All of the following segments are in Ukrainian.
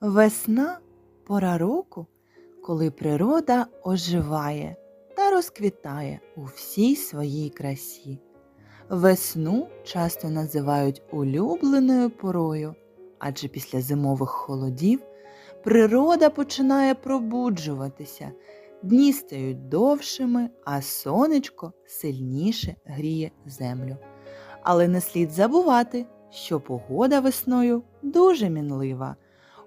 Весна пора року, коли природа оживає та розквітає у всій своїй красі. Весну часто називають улюбленою порою, адже після зимових холодів природа починає пробуджуватися, дні стають довшими, а сонечко сильніше гріє землю. Але не слід забувати, що погода весною дуже мінлива.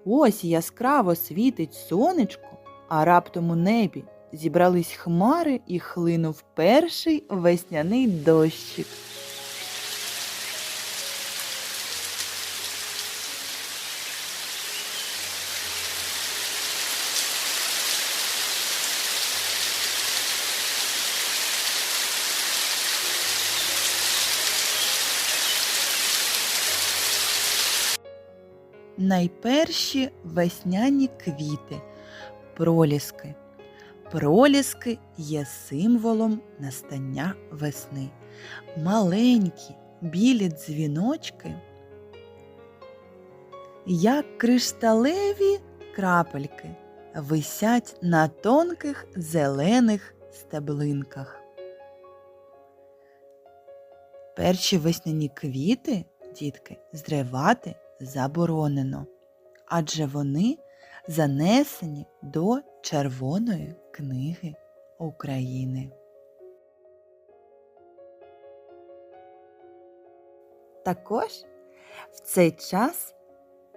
Ось яскраво світить сонечко, а раптом у небі зібрались хмари і хлинув перший весняний дощик. Найперші весняні квіти проліски. Проліски є символом настання весни. Маленькі білі дзвіночки, як кришталеві крапельки, висять на тонких зелених стеблинках. Перші весняні квіти, дітки, зривати заборонено, адже вони занесені до Червоної книги України. Також в цей час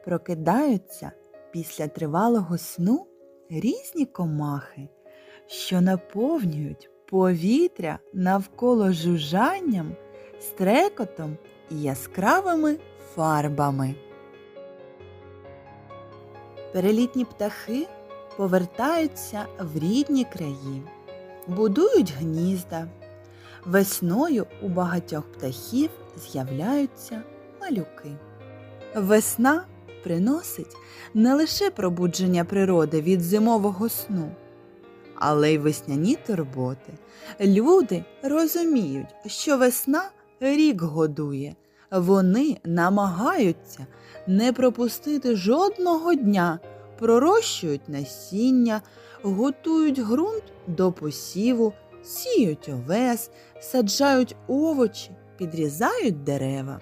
прокидаються після тривалого сну різні комахи, що наповнюють повітря навколо жужжанням, стрекотом і яскравими фарбами. Перелітні птахи повертаються в рідні краї, будують гнізда. Весною у багатьох птахів з'являються малюки. Весна приносить не лише пробудження природи від зимового сну, але й весняні турботи. Люди розуміють, що весна рік годує. Вони намагаються не пропустити жодного дня, пророщують насіння, готують ґрунт до посіву, сіють овес, саджають овочі, підрізають дерева.